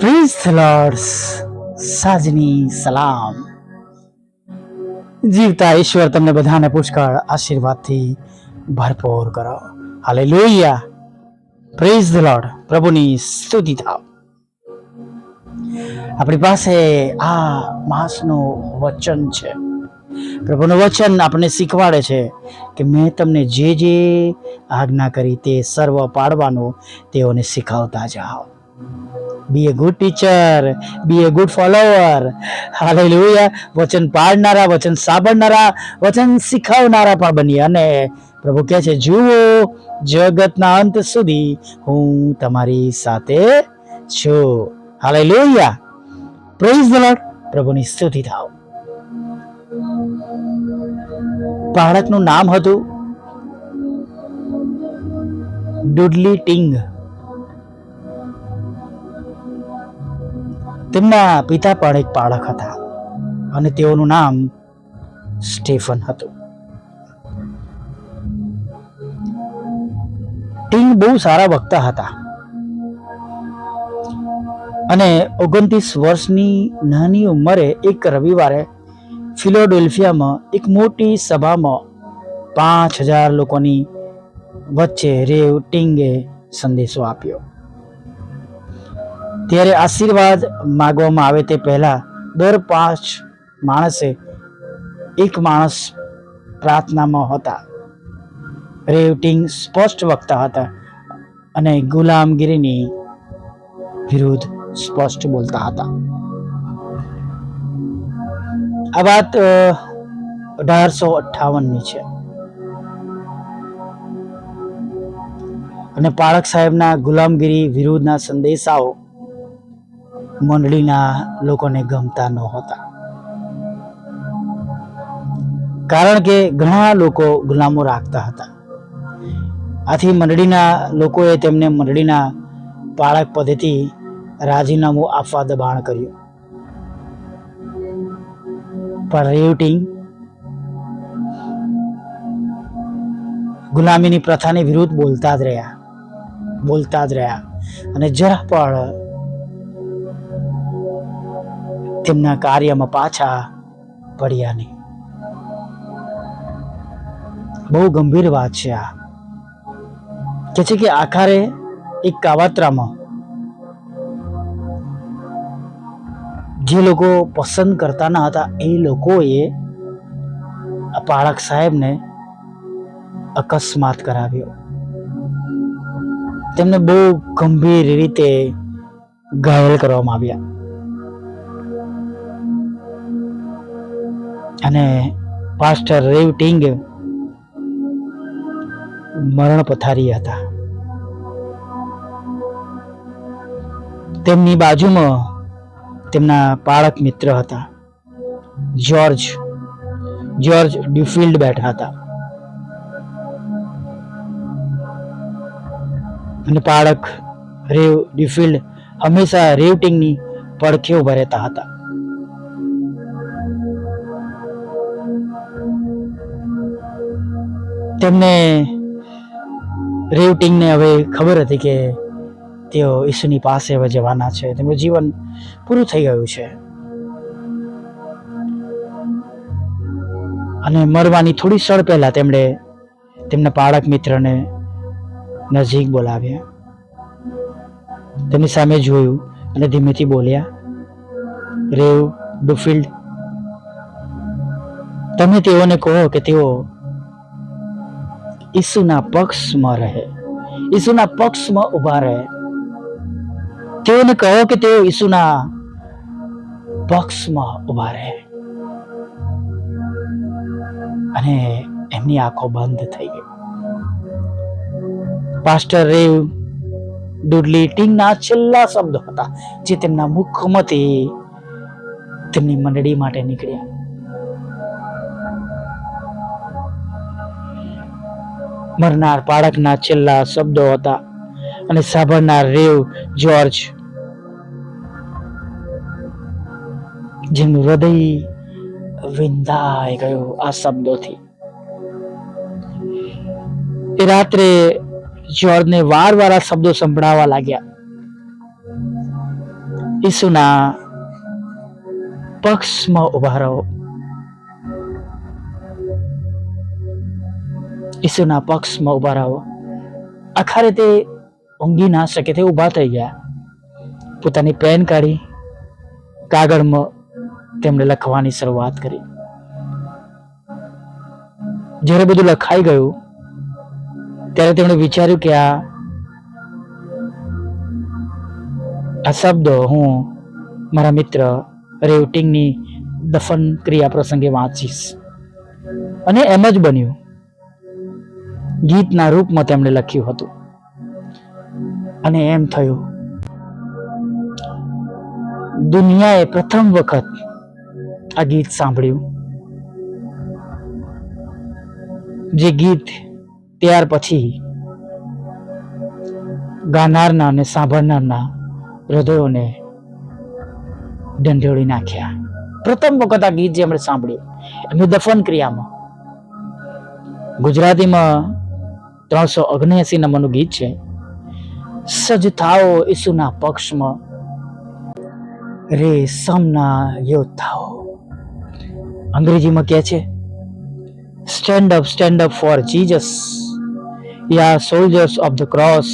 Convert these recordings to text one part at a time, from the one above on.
Prize lords સાજની સલામ જીવતા ઈશ્વર તમને બધાને પુષ્કળ આશીર્વાદથી ભરપૂર કરો. હાલે લોહિયા પ્રેઝ ધ લોર્ડ પ્રભુની સ્તુતિ થાવ. આપણી પાસે આ માસનું વચન છે. પ્રભુનું વચન આપણને શીખવાડે છે કે મેં તમને જે જે આજ્ઞા કરી તે સર્વ પાડવાનું તેઓને શીખવતા જાઓ. Be a good teacher be a good follower hallelujah વચન પાડનારા, વચન સાંભળનારા, વચન શીખવનારા પણ બની અને પ્રભુ કહે છે, જુઓ, જગતના અંત સુધી હું તમારી સાથે છું. હાલેલુયા પ્રેઝ ધ પ્રભુની સ્તુતિ થાવ. બાળકનું નામ હતું ડુડલી ટિંગ. તેમના પિતા પણ એક બાળક હતા અને તેઓનું નામ સ્ટેફન હતું. ટિંગ બહુ સારા વક્તા હતા. અને ઓગણત્રીસ વર્ષની નાની ઉંમરે એક રવિવારે ફિલોડેલ્ફિયામાં એક મોટી સભામાં પાંચ હજાર લોકોની વચ્ચે રેવ ટિંગે સંદેશો આપ્યો. ત્યારે આશીર્વાદ માગવામાં આવે તે પહેલા દર પાંચ માણસે એક માણસ પ્રાર્થનામાં હતા. રેવટિંગ સ્પષ્ટ વક્તા હતા અને ગુલામગીરીની વિરુદ્ધ સ્પષ્ટ બોલતા હતા. આ વાત અઢારસો અઠ્ઠાવનની છે. અને પાળક સાહેબના ગુલામગીરી વિરુદ્ધના સંદેશાઓ મંડળીના લોકોને ગમતા નહોતા કારણ કે ઘણા લોકો ગુલામો રાખતા હતા. આથી મંડળીના લોકોએ તેમને મંડળીના પાળક પદેથી રાજીનામું આપવા દબાણ કર્યું. પણ રેવટિંગ ગુલામીની પ્રથાની વિરુદ્ધ બોલતા જ રહ્યા. બોલતા જ રહ્યા. અને જરા પણ તેમના કાર્યમાં પાછા પડ્યા નહીં. બહુ ગંભીર વાત છે આ. કે છે કે આખરે એક કાવાત્રામાં જે લોકો પસંદ કરતા ન હતા, એ લોકોએ આ પાળક સાહેબને અકસ્માત કરાવ્યો. તેમને બહુ ગંભીર રીતે ઘાયલ કરવામાં આવ્યા. અને પાસ્ટર રેવ ટિંગ મરણ પથારી હતા. તેમની બાજુમાં તેમના પાળક મિત્ર હતા. જ્યોર્જ જ્યોર્જ ડ્યુફિલ્ડ બેઠા હતા. અને પાળક રેવ ડ્યુફિલ્ડ હંમેશા રેવટિંગની પડખે ઊભા રહેતા હતા. તેમને રેવટિંગને હવે ખબર હતી કે તેઓ ઈસુની પાસે હવે જવાના છે. તેમનું જીવન પૂરું થઈ ગયું છે. અને મરવાની થોડી ક્ષણ પહેલા તેમણે તેમના પાળક મિત્રને નજીક બોલાવ્યા. તેમની સામે જોયું અને ધીમેથી બોલ્યા, રેવ ડુફિલ્ડ, તમે તેઓને કહો કે તેઓ ઈસુના પક્ષમાં રહે. ઈસુના પક્ષમાં ઊભા રહે. તેઓને કહો કે તેઓ ઈસુના પક્ષમાં ઊભા રહે. અને એમની આંખો બંધ થઈ ગઈ. પાસ્ટર રેવ ડુડલી ટિંગના છેલ્લા શબ્દો હતા જે તેમના મુખમાંથી તેમની મંડળી માટે નીકળ્યા. મરનાર બાળકના છેલ્લા શબ્દો હતા અને સાંભળનાર રેવ જ્યોર્જ જેનું હૃદય વિંધાઈ ગયું આ શબ્દોથી. એ રાત્રે જ્યોર્જને વાર વાર આ શબ્દો સંભળાવા લાગ્યા. ઈસુના પક્ષમાં ઊભા રહો. ઈસુના પક્ષમાં ઊભા રહો. આખા રીતે ઊંઘી ના શકે તે ઊભા થઈ ગયા. પોતાની પેન કાઢી, કાગળમાં તેમણે લખવાની શરૂઆત કરી. જ્યારે બધું લખાઈ ગયું, ત્યારે તેમણે વિચાર્યું કે આ આ શબ્દો હું મારા મિત્ર રેવટિંગની દફન ક્રિયા પ્રસંગે વાંચીશ. અને એમ જ બન્યું. ગીતના રૂપમાં તેમણે લખ્યું હતું. અને એમ થયું, દુનિયાએ પ્રથમ વખત આ ગીત સાંભળ્યું. જે ગીત ત્યાર પછી ગાનારના અને સાંભળનારના હૃદયોને ઢંઢોળી નાખ્યા. પ્રથમ વખત આ ગીત જે એમણે સાંભળ્યું, એમની દફન ક્રિયામાં ગુજરાતીમાં ત્રણસો ઓગણએસી નંબરનું ગીત છે સજ થાઓ ઈસુના પક્ષમાં રે સમના યોદ્ધાઓ અંગ્રેજીમાં કહે છે stand up stand up for Jesus ye soldiers of the cross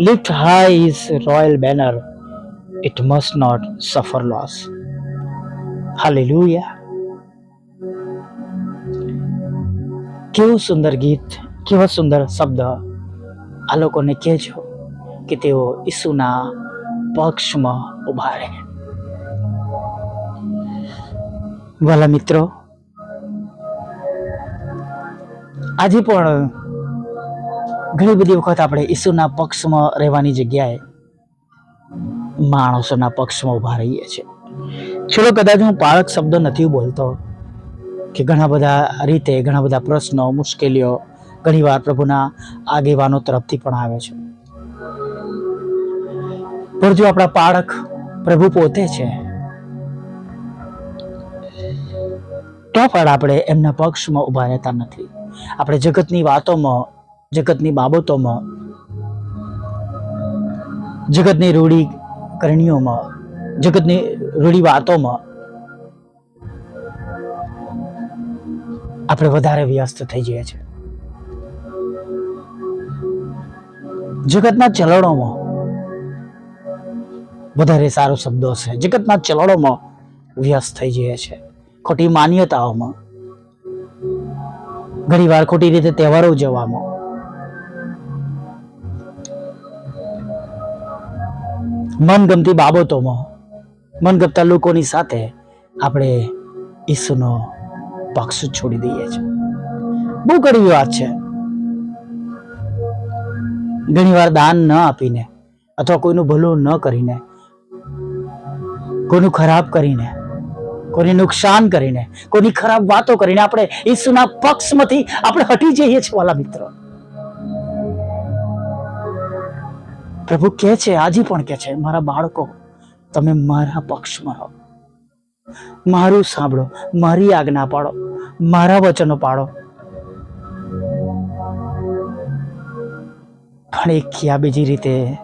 lift high his royal banner it must not suffer loss hallelujah કેવું સુંદર ગીત કેવો સુંદર શબ્દ આ લોકોને કહેજો કે તેઓ ઈસુના પક્ષમાં ઊભા રહે. વાલા મિત્રો, આજે પણ ઘણી બધી વખત આપણે ઈસુના પક્ષમાં રહેવાની જગ્યાએ માણસોના પક્ષમાં ઊભા રહીએ છીએ. છેલ્લો કદાચ હું પાળક શબ્દ નથી બોલતો કે ઘણા બધા રીતે ઘણા બધા પ્રશ્નો, મુશ્કેલીઓ ઘણીવાર પ્રભુના આગેવાનો તરફથી પણ આવે છે. પણ જો આપણા પાળક પ્રભુ પોતે છે, તો પણ આપણે એમના પક્ષમાં ઊભા રહેતા નથી. આપણે જગતની વાતોમાં, જગતની બાબતોમાં, જગતની રૂઢી કરણીઓમાં, જગતની રૂઢી વાતોમાં આપણે વધારે વ્યસ્ત થઈ જઈએ છીએ. જગતના ચલણોમાં વધારે સારો શબ્દો છે જગતના ચલણોમાં વ્યસ્ત થઈ જઈએ છે. ખોટી માન્યતાઓમાં. ઘણી વાર ખોટી રીતે તહેવારો ઉજવવામાં. મનગમતી બાબતોમાં, મનગમતા લોકોની સાથે આપણે ઈસુનો પક્ષ છોડી દઈએ છીએ. બહુ કડવી વાત છે. ઘણીવાર દાન ન આપીને અથવા કોઈનું ભલું ન કરીને, કોઈનું ખરાબ કરીને, કોઈને નુકસાન કરીને, કોઈની ખરાબ વાતો કરીને આપણે ઈસુના પક્ષમાંથી આપણે હટી જઈએ છીએ વાલા મિત્રો. પ્રભુ કહે છે, આજે પણ કહે છે, મારા બાળકો, તમે મારા પક્ષમાં રહો. મારું સાંભળો, મારી આજ્ઞા પાડો મારા વચનો પાડો પણ ખ્યાબીજી બીજી રીતે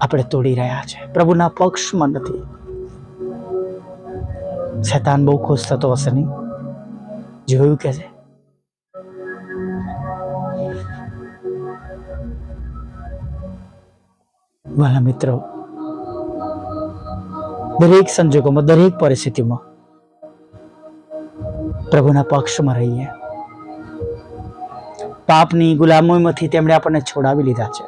આપણે તોડી રહ્યા છે. પ્રભુના પક્ષમાં નથી. શેતાન બહુ ખુશ થતો હશે નહીં. જોયું કે છે? વાલા મિત્રો, દરેક સંજોગોમાં, દરેક પરિસ્થિતિમાં પ્રભુના પક્ષમાં રહીએ. પાપની ગુલામીમાંથી તેમણે આપણને છોડાવી લીધા છે.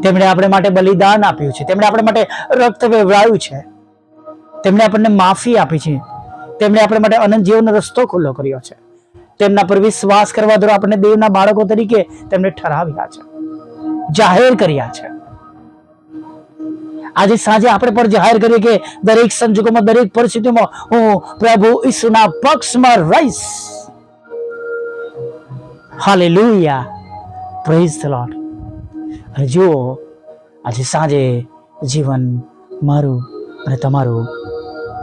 તેમણે આપણે માટે બલિદાન આપ્યું છે. તેમણે આપણે માટે રક્ત વેવડાવ્યું છે. તેમણે આપણને માફી આપી છે. તેમણે આપણે માટે અનંત જીવનનો રસ્તો ખુલ્લો કર્યો છે. તેમના પર વિશ્વાસ કરવા દ્વારા આપણને દેવના બાળકો તરીકે તેમણે ઠરાવ્યા છે. જાહેર કર્યા છે. આજે સાંજે આપણે પણ જાહેર કરીએ કે દરેક સંજોગોમાં, દરેક પરિસ્થિતિમાં હું પ્રભુ ઈસુના પક્ષમાં રહીશ. હાલેલુયા પ્રેઝ ધ લોર્ડ અને જુઓ, આજે સાંજે જીવન મારું અને તમારું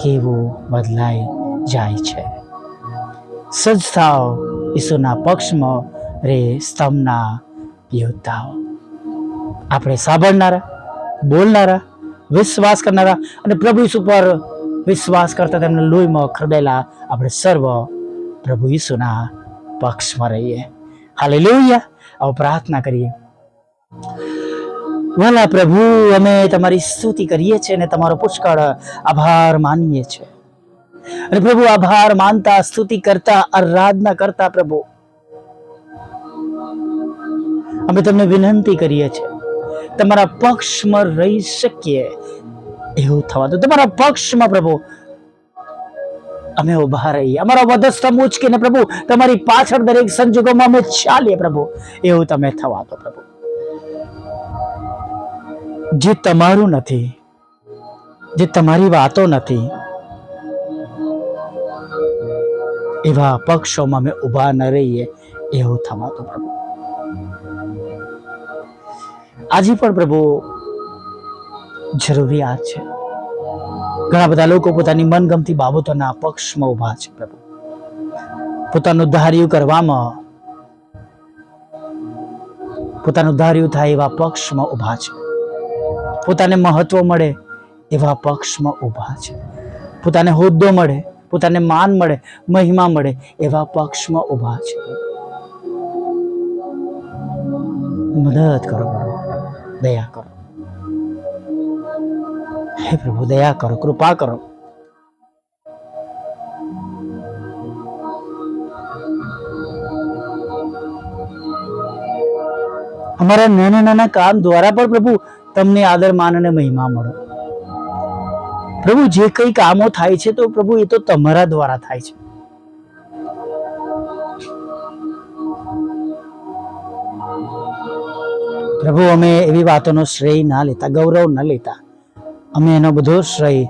કેવું બદલાઈ જાય છે. સજ થાવ ઈસુના પક્ષમાં રે સ્તંભના યોદ્ધાઓ. આપણે સાંભળનારા, બોલનારા, વિશ્વાસ કરનારા અને પ્રભુ ઈસુ પર વિશ્વાસ કરતા તેમને લોહીમાં ખરદેલા આપણે સર્વ પ્રભુ ઈસુના પક્ષમાં રહીએ. હાલે આવો પ્રાર્થના કરીએ. વાલા પ્રભુ, અમે તમારી સ્તુતિ કરીએ છીએ અને તમારો પુષ્કળ આભાર માનીએ છીએ. અને પ્રભુ, આભાર માનતા, સ્તુતિ કરતા, આરાધના કરતા પ્રભુ, અમે તમને વિનંતી કરીએ છીએ. તમારા પક્ષમાં રહી શકીએ એવું થવા દો. તમારા પક્ષમાં પ્રભુ અમે ઊભા રહીએ. અમારા વધસ્તંભ ઉચકીને પ્રભુ, તમારી પાછળ દરેક સંજોગોમાં અમે ચાલીએ પ્રભુ. એવું તમે થવા દો પ્રભુ. જે તમારું નથી, જે તમારી વાતો નથી, એવા પક્ષોમાં અમે ઊભા ન રહીએ, એવું થવા દો પ્રભુ. આજે પણ પ્રભુ જરૂરિયાત છે. ઘણા બધા લોકો પોતાની મનગમતી બાબતોના પક્ષમાં ઊભા છે, પ્રભુ. પોતાનું ધાર્યું કરવામાં, પોતાનું ધાર્યું થાય એવા પક્ષમાં ઊભા છે. પોતાને મહત્વ મળે એવા પક્ષમાં ઊભા છે. પોતાને હોદ્દો મળે, પોતાને માન મળે, મહિમા મળે એવા પક્ષમાં ઊભા છે. મદદ કરો દયા કરો. હે પ્રભુ, દયા કરો, કૃપા કરો. અમારા નાના નાના કામ દ્વારા પણ પ્રભુ તમને આદર, માન અને મહિમા મળો. પ્રભુ, જે કઈ કામો થાય છે તો પ્રભુ એ તો તમારા દ્વારા થાય છે. પ્રભુ, અમે એવી વાતોનો શ્રેય ના લેતા, ગૌરવ ન લેતા. અમે એનો બધો શ્રેય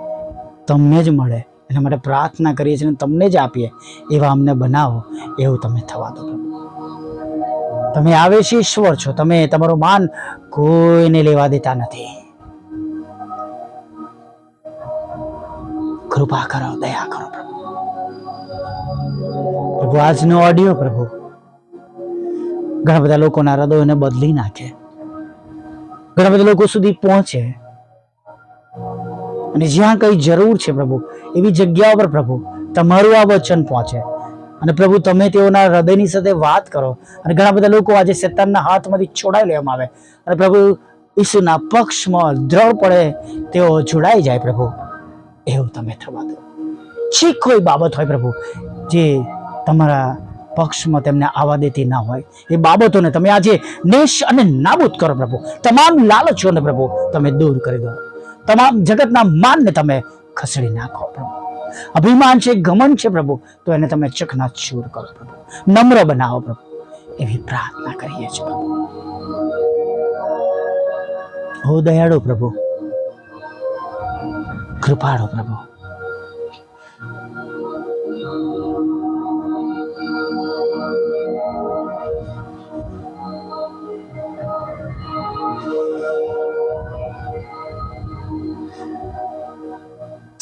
તમને જ મળે. એના માટે પ્રાર્થના કરીએ છીએ અને તમને જ આપીએ. એવા અમને બનાવો, એવું તમે થવા દો તમે તમે આવેશ ઈશ્વર છો. તમે તમારું માન કોઈને લેવા દેતા નથી. કૃપા કરો, દયા કરો પ્રભુ. પ્રભુ, આજનો ઓડિયો પ્રભુ. ઘણા બધા લોકોના હૃદયોને બદલી નાખે. ઘણા બધા લોકો સુધી પહોંચે. અને જ્યાં કઈ જરૂર છે પ્રભુ, એવી જગ્યાઓ પર પ્રભુ, તમારું આ વચન પહોંચે. અને પ્રભુ, તમે તેઓના હૃદયની સાથે વાત કરો. અને ઘણા બધા લોકો આજે શેતાનના હાથમાંથી છોડાઈ લેવામાં આવે. અને પ્રભુ, ઈસુના પક્ષમાં દ્રઢ પડે, તેઓ જોડાઈ જાય પ્રભુ. એવું તમે થવા દો. જે કોઈ બાબત હોય પ્રભુ, જે તમારા પક્ષમાં તેમને આવવા દેતી ના હોય. એ બાબતોને તમે આજે નેશ અને નાબૂદ કરો પ્રભુ. તમામ લાલચોને પ્રભુ, તમે દૂર કરી દો. તમામ જગતના માનને તમે ખસેડી નાખો પ્રભુ. અભિમાન છે, ગમન છે પ્રભુ, તો એને તમે ચકના ચૂર કરો પ્રભુ. નમ્ર બનાવો પ્રભુ. એવી પ્રાર્થના કરીએ છીએ પ્રભુ. હો દયાળુ પ્રભુ. કૃપાળો પ્રભુ.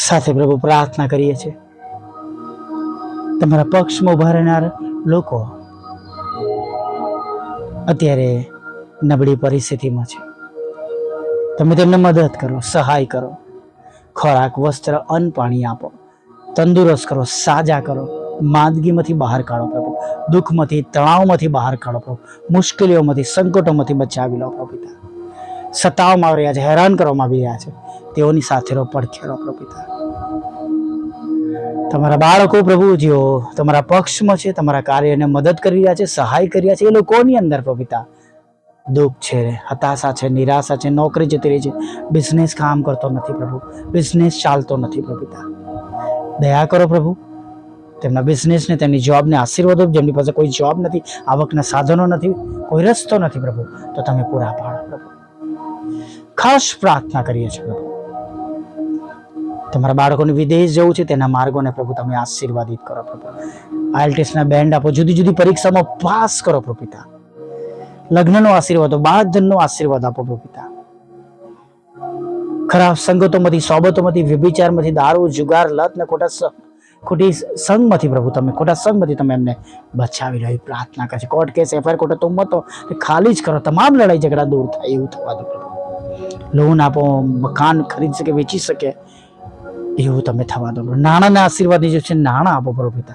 સાથે પ્રભુ પ્રાર્થના કરીએ છીએ. તમારા પક્ષમાં ઊભા રહેનાર લોકો અત્યારે નબળી પરિસ્થિતિમાં છે. તમે તેમને મદદ કરો, સહાય કરો. ખોરાક, વસ્ત્ર, અન્ન પાણી આપો. તંદુરસ્ત કરો, સાજા કરો. માંદગીમાંથી બહાર કાઢો પ્રભુ. દુઃખમાંથી, તણાવમાંથી બહાર કાઢો પ્રભુ. મુશ્કેલીઓમાંથી, સંકટોમાંથી બચાવી લો પ્રભુ પિતા. સતાવવામાં આવી રહ્યા છે, હેરાન કરવામાં આવી રહ્યા છે. તેઓની સાથે રહો, પડખે રહો પ્રભુ પિતા. તમારા બાળકો પ્રભુ જેઓ તમારા પક્ષમાં છે, તમારા કાર્યને મદદ કરી રહ્યા છે, સહાય કરી રહ્યા છે, એ લોકોની અંદર પ્રભુ દુઃખ છે, હતાશા છે, નિરાશા છે, નોકરી જતી રહી છે. બિઝનેસ કામ કરતો નથી પ્રભુ. બિઝનેસ ચાલતો નથી પ્રભુ દયા કરો પ્રભુ. તેમના બિઝનેસને તેમની જોબને આશીર્વાદો જેમની પાસે કોઈ જોબ નથી, આવકના સાધનો નથી, કોઈ રસ્તો નથી પ્રભુ, તો તમે પૂરા પાડો પ્રભુ. ખાસ પ્રાર્થના કરીએ છીએ પ્રભુ. તમારા બાળકોને વિદેશ જવું છે તેના માર્ગોને પ્રભુ તમે આશીર્વાદિત કરો પ્રભુ. આઈએલટીએસના બેન્ડ આપો જુદી જુદી પરીક્ષામાં પાસ કરો પ્રભુ પિતા. લગ્નનો આશીર્વાદ આપો, બાળજનનો આશીર્વાદ આપો પ્રભુ પિતા. ખરાબ સંગતોમાંથી, સોબતોમાંથી, વ્યભિચારમાંથી, દારૂ, જુગાર લત ને ખોટા ખોટી સંગમાંથી પ્રભુ તમે, ખોટા સંગમાંથી તમે એમને બચાવી લો પ્રાર્થના કરે છે. કોર્ટ કેસ, એફઆઈઆર કોર્ટે તુમ્મતો એ ખાલી જ કરો. તમામ લડાઈ ઝઘડા દૂર થાય એવું થવા દો પ્રભુ. લોન આપો, મકાન ખરીદી શકે, વેચી શકે. એવું તમે થવા દો. નાણાંના આશીર્વાદની જે છે, નાણાં આપો પ્રભુ પિતા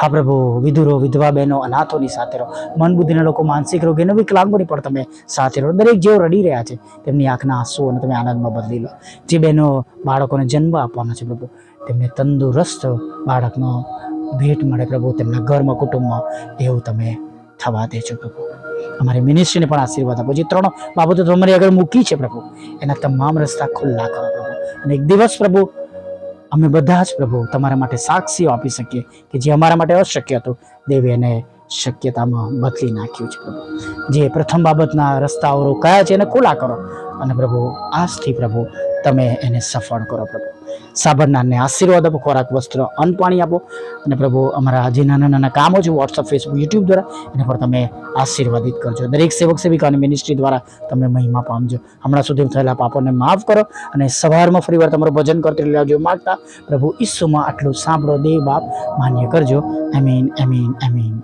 હા પ્રભુ, વિધુરો, વિધવા બહેનો, અનાથોની સાથે રહો. મન બુદ્ધિના લોકો માનસિક રોગ એનો વિકલાંગોની પણ તમે સાથે રહો. દરેક જેઓ રડી રહ્યા છે, તેમની આંખના આંસુઓને તમે આનંદમાં બદલી લો. જે બહેનો બાળકોને જન્મ આપવાના છે પ્રભુ, તેમને તંદુરસ્ત બાળકનો ભેટ મળે પ્રભુ, તેમના ઘરમાં, કુટુંબમાં, એવું તમે થવા દેજો પ્રભુ. અમારી મિનિસ્ટ્રીને પણ આશીર્વાદ આપો. જે ત્રણ બાબતો તમારી આગળ મૂકી છે પ્રભુ, એના તમામ રસ્તા ખુલ્લા કરો પ્રભુ. અને એક દિવસ પ્રભુ, અમે બધા જ પ્રભુ તમારા માટે સાક્ષીઓ આપી શકીએ કે જે અમારા માટે અશક્ય હતું. દેવે એને શક્યતામાં બદલી નાખ્યું છે પ્રભુ. જે પ્રથમ બાબતના રસ્તાઓ રોકાયા છે એને ખુલ્લા કરો. અને પ્રભુ, આજથી પ્રભુ, તમે એને સફળ કરો પ્રભુ. સાબરનારને આશીર્વાદ આપો, ખોરાક વસ્ત્ર અન્ન પાણી આપો. અને પ્રભુ, અમારા જે નાના નાના કામો છે વોટ્સઅપ ફેસબુક યુટ્યુબ દ્વારા, એને પણ તમે આશીર્વાદિત કરજો. દરેક સેવક સેવિકા અને મિનિસ્ટ્રી દ્વારા તમે મહિમા પામજો. હમણાં સુધી થયેલા પાપોને માફ કરો અને સવારમાં ફરીવાર તમારું ભજન કરતી લાવજો માગતા પ્રભુ ઈસુમાં આટલું સાંભળો, દેવ બાપ, માન્ય કરજો. એમીન એમીન એમીન